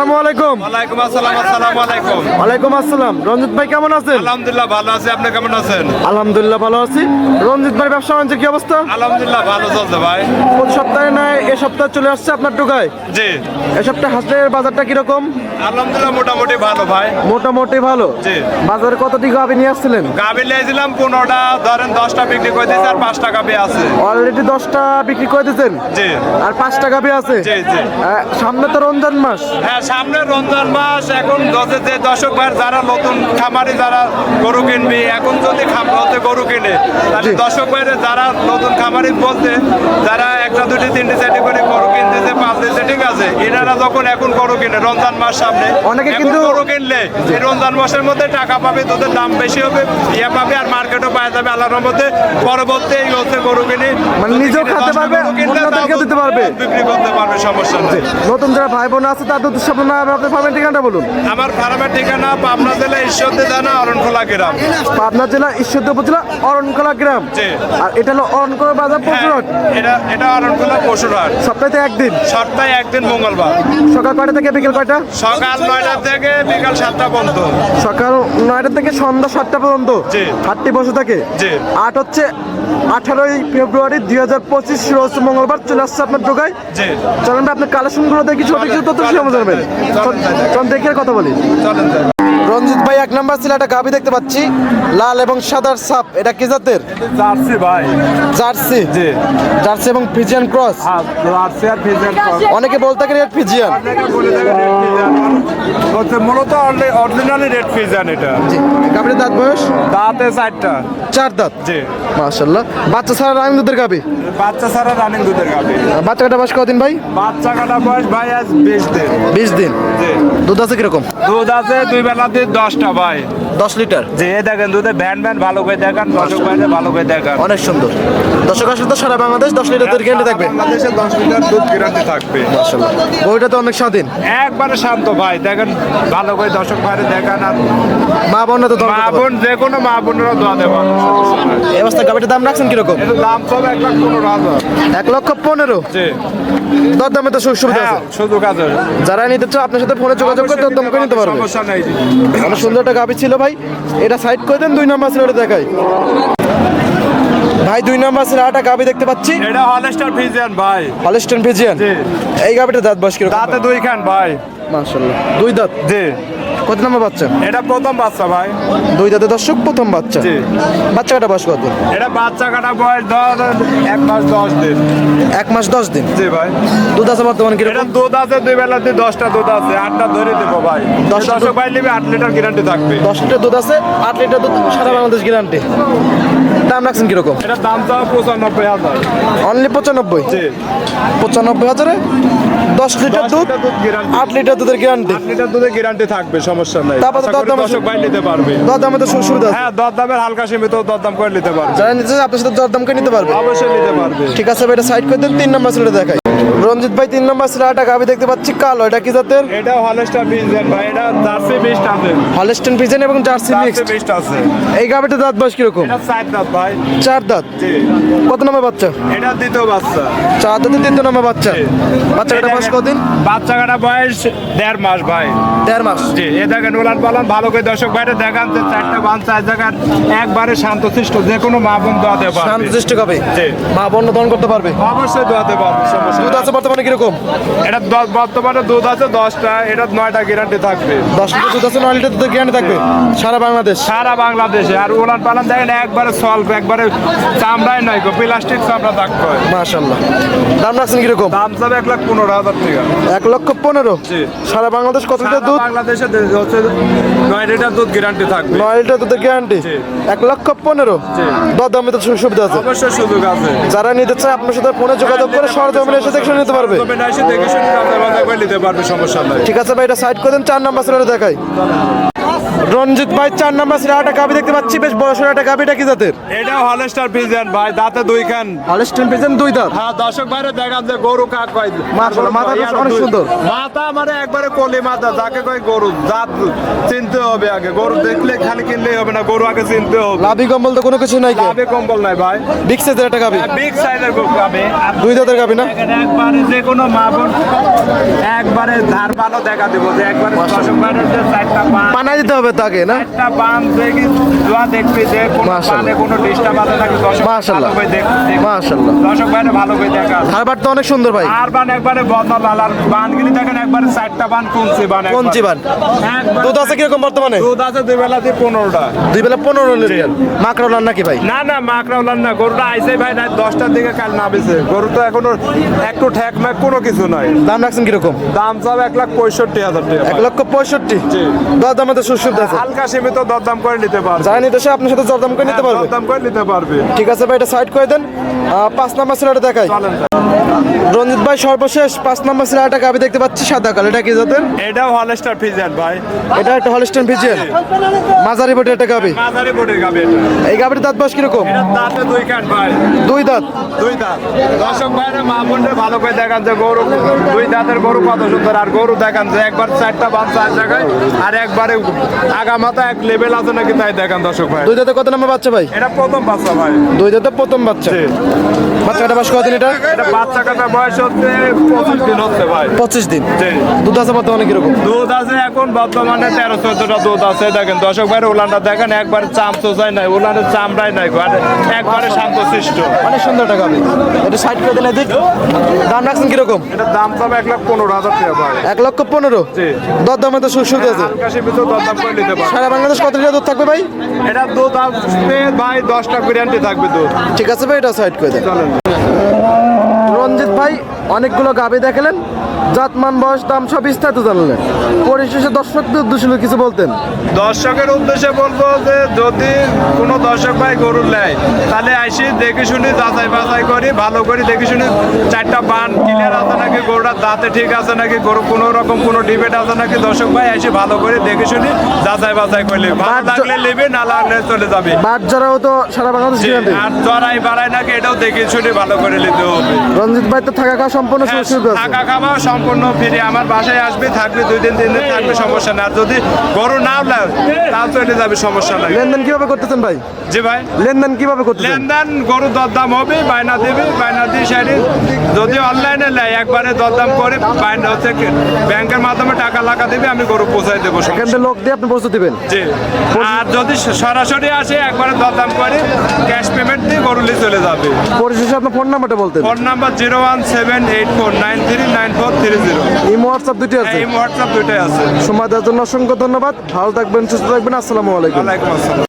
আসসালামু আলাইকুম। ওয়ালাইকুম আসসালাম আসসালামু আলাইকুম। ওয়ালাইকুম আসসালাম। রঞ্জিত ভাই কেমন আছেন? আলহামদুলিল্লাহ ভালো আছি আপনি কেমন আছেন? আলহামদুলিল্লাহ ভালো আছি। রঞ্জিত ভাই ব্যবসা বাণিজ্যের কি অবস্থা? আলহামদুলিল্লাহ ভালো চলছে ভাই। প্রতি সপ্তাহে এ সপ্তাহে চলে আসছে আপনার জি। সপ্তাহে হাঁসের বাজারটা কীরকম? আলহামদুলিল্লাহ মোটামুটি ভালো ভাই। মোটামুটি ভালো। জি। বাজারে কতটি গাভি নিয়ে আসছিলেন? গাভি লিয়েছিলাম পনেরোটা ধরেন দশটা বিক্রি করে দিয়েছি আর পাঁচটা গাভি আছে। অলরেডি দশটা বিক্রি করে দিয়েছেন? জি। আর পাঁচটা গাভি আছে? জি, জি। সামনে তো রমজান মাস। হ্যাঁ সামনে রমজান মাস এখন যে দর্শক ভাই যারা নতুন খামারি যারা গরু কিনবি এখন যদি খামারতে গরু কিনে তাহলে। দর্শক ভাইরে যারা নতুন খামারি বলতে যারা একটা দুটি তিনটি চারটি করে গরু কিনতেছে পাঁচ দিচ্ছে ঠিক আছে এনারা যখন এখন গরু কিনে রমজান মাস সামনে অনেকে কিন্তু- গরু কিনলে এই রমজান মাসের মধ্যে টাকা পাবে তোদের দাম বেশি হবে ইয়ে পাবে আর মার্কেটও পাওয়া যাবে আল্লাহর মধ্যে পরবর্তী এই হচ্ছে গরু কিনে মানে নিজেও খেতে পারবে, দিতে। বিক্রি করতে পারবে সমস্যা নেই নতুন যারা ভাই বোন আছে তাদের উদ্দেশ্যে আপনার আপনার ফার্মের ঠিকানাটা বলুন। আমার ফার্মের ঠিকানা পাবনা জেলা ঈশ্বরদী থানা অরণখোলা গ্রাম। পাবনা জেলা ঈশ্বরদী উপজেলা অরণকলা গ্রাম। আর এটা হলো অরণকলা বাজার হ্যাঁ, পশুরহাট? এটা এটা অরণখোলা পশুরহাট। সপ্তাহে একদিন? সপ্তাহে একদিন মঙ্গলবার। সকাল কয়টা থেকে বিকেল কয়টা? সকাল নয়টা থেকে বিকাল সাতটা পর্যন্ত। সকাল নয়টা থেকে সন্ধ্যা সাতটা পর্যন্ত। হাটটি বসে থাকে? আট হচ্ছে আঠারোই ফেব্রুয়ারি দুই হাজার পঁচিশ রোজ মঙ্গলবার চলে আসছে আপনার টোকায় জি। চলেন আপনার কালেকশনগুলো দেখি ছোট কিছু তথ্য জানবেন। দেখে কথা বলি। রঞ্জিত ভাই এক নাম্বার ছিল একটা গাভি দেখতে পাচ্ছি। লাল এবং সাদার সাপ এটা কি জাতের? জার্সি ভাই। জার্সি? জি। জার্সি এবং ফিজিয়ান ক্রস? হ্যাঁ জার্সি আর ফিজিয়ান অনেকে বলতে থাকে রেড ফিজিয়ান। মূলত অরিজিনালি রেড ফিজিয়ান এটা। গাভির দাঁত বয়স? দাঁতে চারটা। চার দাঁত? জি। মাশাল্লাহ বাচ্চা ছাড়া রানিং দুধের গাবে? বাচ্চা ছাড়া রানিং দুধের গাবে। বাচ্চা কাটা বয়স কতদিন ভাই? বাচ্চা কাটা বয়স ভাই আজ বিশ দিন। বিশ দিন। জি। দুধ আছে কীরকম? দুধ আছে দুই বেলা দিয়ে দশটা ভাই। দশ লিটার? যে দেখেন দুধে ভ্যান ভ্যান ভালো করে দেখান দর্শক ভাইরে ভালো করে দেখান। অনেক সুন্দর। দর্শক আসলে তো সারা বাংলাদেশ দশ লিটার দুধ কেন্দ্রে থাকবে। বাংলাদেশে দশ লিটার দুধ গ্যারান্টি থাকবে। বইটা তো অনেক স্বাধীন। একবারে শান্ত ভাই দেখেন ভালো করে দর্শক ভাইরে দেখান আর মা বোন তো মা বোন যে কোনো মা বোনেরা দোয়া দেওয়া এই অবস্থা গাভিটার দাম রাখছেন কীরকম? দাম সব এক লাখ পনেরো হাজার। এক লক্ষ পনেরো। জি। দর দামে তো সুবিধা হ্যাঁ আছে। সুযোগ আছে। যারা নিতে চাও আপনার সাথে ফোনে যোগাযোগ করে দরদাম করে নিতে পারবে। সমস্যা নাই অনেক সুন্দর একটা গাবি ছিল ভাই। এটা সাইড করে দেন দুই নাম্বার ছিল ওটা দেখাই। ভাই দুই নাম্বার ছিল একটা গাবি দেখতে পাচ্ছি। এটা হলস্টার ফিজিয়ান ভাই। হলস্টেন ফিজিয়ান জি। এই গাবিটা দাঁত বয়স কীরকম? দাঁতে দুই খান ভাই। মাশাআল্লাহ। দুই দাঁত? জি। কত নাম্বার বাচ্চা? এটা প্রথম বাচ্চা ভাই। দুই দাঁতে দর্শক প্রথম বাচ্চা। জি। বাচ্চা কাটা বয়স কত? এটা বাচ্চা কাটা বয়স ধর এক মাস দশ দিন। এক মাস দশ দিন? জি ভাই। দুধ আছে বর্তমানে এটা কীরকম দুধ আছে দুই বেলাতে দশটা দুধ আছে আটটা ধরে দেবো ভাই। দশটা দুধ- ভাই নেবে আট লিটার গ্যারান্টি থাকবে। দশ লিটার দুধ আছে আট লিটার দুধ সারা বাংলাদেশ গ্যারান্টি দাম রাখছেন কীরকম? এটা দাম তো পঁচানব্বই হাজার। অনলি পঁচানব্বই? জি। পঁচানব্বই হাজারে দশ লিটার দুধ আট লিটার দুধের গ্যারান্টি আট লিটার দুধের গ্যারান্টি থাকবে সমস্যা নাই। তারপর দরদাম দর্শক ভাই নিতে পারবে। দর দামে তো সুবিধা হ্যাঁ দর দামের হালকা সীমিত দরদাম করে নিতে পারবে। যারা নিতে আপনার সাথে দর দাম করে নিতে পারবে। অবশ্যই নিতে পারবে। ঠিক আছে ভাই এটা সাইড করে দেন তিন নাম্বার সিলেটে দেখাই। রঞ্জিত ভাই তিন নম্বর সিলেট গাভি দেখতে পাচ্ছি কালো। এটা কি জাতের? এটা হলস্টার বীজ দেন ভাই এটা জার্সি বীজটা আছে। হলস্টেন পিজেন এবং জার্সি মিক্সড আছে। এই গাভিটা দাঁত বয়স কীরকম? এটা সাইড দাঁত ভাই। চার দাঁত। কত নাম্বার বাচ্চা? এটা দ্বিতীয় বাচ্চা। চার দাঁতে তিন নাম্বার বাচ্চা। বাচ্চা কাটা বয়স কদিন বাচ্চা কাটা বয়স দেড় মাস ভাই। দেড় মাস। জি এ দেখেন উলান পালান ভালো করে দর্শক বাইরে দেখান যে চারটা বান চার জায়গার একবারে শান্তশিষ্ট যে কোনো মা বোন দোয়াতে পারবে। শান্তশিষ্ট গাভি জি। মা বন্য দহন করতে পারবে? অবশ্যই দোয়াতে পারবে সমস্যা। আছে বর্তমানে কীরকম? এটা বর্তমানে দুধ আছে দশটা এটা নয়টা গ্যারান্টি থাকবে। দশ লিটার দুধ আছে নয় লিটার দুধের গ্যারান্টি থাকবে সারা বাংলাদেশ? সারা বাংলাদেশে। আর উলান পালান দেখেন একবারে সল্ভ একবারে চামড়াই নয় গো প্লাস্টিক চামড়া থাকতে হয়। মাশাল্লাহ দাম রাখছেন কীরকম? দাম যাবে এক লাখ পনেরো হাজার টাকা। এক লক্ষ পনেরো? সারা বাংলাদেশ কত লিটার দুধ? বাংলাদেশে হচ্ছে নয় লিটার দুধ গ্যারান্টি থাকবে। নয় লিটার দুধের গ্যারান্টি এক লক্ষ পনেরো? দর দামে তো সুবিধা আছে। অবশ্যই সুযোগ আছে। যারা নিতে চায় আপনার সাথে ফোনে যোগাযোগ করে সরজমিনে এসে দেখে নিতে পারবে? তবে না এসে দেখে শুনে করে নিতে পারবে সমস্যা নাই। ঠিক আছে ভাই এটা সাইড করে দেন চার নাম্বার সিলেটে দেখাই। রঞ্জিত ভাই চার নাম্বার সিলেট একটা গাবি দেখতে পাচ্ছি বেশ বড় সড়ো একটা গাবিটা কি জাতের? এটা হলস্টার পিজন ভাই দাঁতে দুই খান। হলস্টেন পিজন দুই দাঁত? হ্যাঁ দর্শক বাইরে দেখান যে গরু কাক কয় মাশাআল্লাহ, মাথা বেশ অনেক সুন্দর। মাথা মানে একবারে কলি মাথা যাকে কয় গরু জাত চিনতে হবে আগে। গরু দেখলে খালি কিনলেই হবে না গরু আগে চিনতে হবে। লাভি কম্বল তো কোনো কিছু নাই লাভে কম্বল নাই ভাই। বিগ সাইজের একটা গাবি বিগ সাইজের আর দুই দাঁতের গাবি না? একবারে যে কোনো মা বোন একবারে ধার পানো দেখা দেবো যে একবারে দর্শক ভাইয়ের যে চারটা বান পানাই দিতে হবে তাকে না একটা বান দেখি দোয়া দেখবি যে কোনো। কোনো ডিস্টার্ব আছে নাকি দর্শক মাশাআল্লাহ। ভালো করে দেখ দেখ- মাশাআল্লাহ। দর্শক ভাইয়ের ভালো করে দেখা ধারবার তো অনেক সুন্দর ভাই আর বান একবারে বদলা লাল আর বানগুলি দেখেন একবারে চারটা বান কুঞ্চি বান। বান। দুধ আছে কীরকম বর্তমানে দুধ আছে দুই বেলা দিয়ে পনেরোটা দুই বেলা পনেরো লিটার মাকড়ালার নাকি ভাই না না মাকড়া উলান না গরুটা আইসে ভাই রাত দশটার দিকে কাল নামেছে গরু তো এখনও একটু ঠেক ম্যাক কোনো কিছু নাই। দাম রাখছেন কীরকম? দাম চাবে এক লাখ পঁয়ষট্টি হাজার টাকা। এক লক্ষ পঁয়ষট্টি? জি। দর দামে তো সুস্থ আছে। হালকা সীমিত দরদাম করে নিতে পারবে। জানি তো সে আপনার সাথে দরদাম করে নিতে পারবে। দরদাম করে নিতে পারবে। ঠিক আছে ভাই এটা সাইড করে দেন। পাঁচ নাম্বার সিলাটা দেখাই। চলেন রঞ্জিত ভাই সর্বশেষ পাঁচ নাম্বার সিলাটা গাবি দেখতে পাচ্ছি সাদা কালো। এটা কি জাতের এটাও হলস্টার ফিজেন ভাই। এটা একটা হলিস্টান ভিজিয়ান মাঝারি বটে একটা গাবি। মাঝারি বোর্ডের গাবে এটা। এই গাবির দাঁত বয়স কীরকম? এটা দাঁতে দুই কান ভাই। দুই দাঁত। দুই দাঁত। দর্শক ভাইরা মা বোনদের ভালো করে দেখান যে গরু দুই দাঁতের গরু কত সুন্দর আর গরু দেখান যে একবার চারটা বান চার জায়গায় আর একবারে আগা মাথা এক লেভেল আছে নাকি তাই দেখান দর্শক ভাই। দুই দাঁতে কত নাম্বার বাচ্চা ভাই? এটা প্রথম বাচ্চা ভাই। দুই দাঁতে প্রথম বাচ্চা। জি। বাচ্চাটা বয়স কদিন এটা? এটা বাচ্চা কাটা বয়স হচ্ছে পঁচিশ দিন হচ্ছে ভাই। পঁচিশ দিন। দুধ আছে বর্তমানে কীরকম? দুধ আছে এখন বর্তমানে তেরো চোদ্দটা দুধ আছে। দেখেন দর্শক ভাইয়ের উলানটা দেখেন একবার চাম চোচাই নাই উলানের চামড়াই নাই একবারে শান্ত সৃষ্ট অনেক সুন্দর একটা গাবি এটা সাইড করে দিলে দিক দাম রাখছেন কীরকম? এটার দাম পাবে এক লাখ পনেরো হাজার টাকা ভাই। এক লক্ষ পনেরো? জি। দর দামে তো আছে। করে নিতে পারে সারা বাংলাদেশ কত লিটার দুধ থাকবে ভাই? এটা দুধ আসবে ভাই দশটা গ্যারান্টি থাকবে দুধ। ঠিক আছে ভাই এটা সাইড করে দেন। রঞ্জিত ভাই অনেকগুলো গাবি দেখালেন। জাতমান বয়স দাম সব বিস্তারিত জানালেন। পরিশেষে দর্শকদের উদ্দেশ্যে কিছু বলতেন। দর্শকের উদ্দেশ্যে বলব যে যদি কোনো দর্শক ভাই গরু নেয় তাহলে আইসি দেখে শুনি যাচাই বাছাই করি ভালো করে দেখে শুনি চারটা বান ক্লিয়ার আছে নাকি গরুটার দাঁতে ঠিক আছে নাকি গরু কোনো রকম কোনো ডিবেট আছে নাকি দর্শক ভাই আইসি ভালো করে দেখে শুনি যাচাই বাছাই করলে। ভালো লাগলে নেবে না লাগলে চলে যাবে। বাট যারাও তো সারা বাংলাদেশ আর চড়াই বাড়াই নাকি এটাও দেখে শুনে ভালো করে নিতে হবে। রঞ্জিত ভাই তো থাকা খাওয়া সম্পূর্ণ হ্যাঁ, থাকা খাওয়া সম্পূর্ণ ফ্রি আমার বাসায় আসবে থাকবে দুই দিন তিন দিন থাকবে সমস্যা না আর যদি গরু নাও নেয় তাও চলে যাবে সমস্যা নাই। লেনদেন কীভাবে করতেছেন ভাই? জি ভাই। লেনদেন কীভাবে করতেছেন? লেনদেন গরু দরদাম হবে বায়না দেবে বায়না দিয়ে সাইডে। যদি অনলাইনে নেয় একবারে দরদাম করে বায়না হচ্ছে ব্যাংকের মাধ্যমে টাকা লাগা দেবে আমি গরু পৌঁছাই দেবো এখান থেকে লোক দিয়ে আপনি পৌঁছে দিবেন জি। আর যদি সরাসরি আসে একবারে দরদাম করে ক্যাশ পেমেন্ট দিয়ে গরু নিয়ে চলে যাবে। পরিশেষে আপনার ফোন নাম্বারটা বলতেন। Phone number zero one seven eight four nine three nine four three zero. এই হোয়াটসঅ্যাপ আছে? ইমো হোয়াটসঅ্যাপ দুইটাই আছে। সময় দেওয়ার জন্য অসংখ্য ধন্যবাদ। ভালো থাকবেন সুস্থ থাকবেন। আসসালামু আলাইকুম। আসসালাম।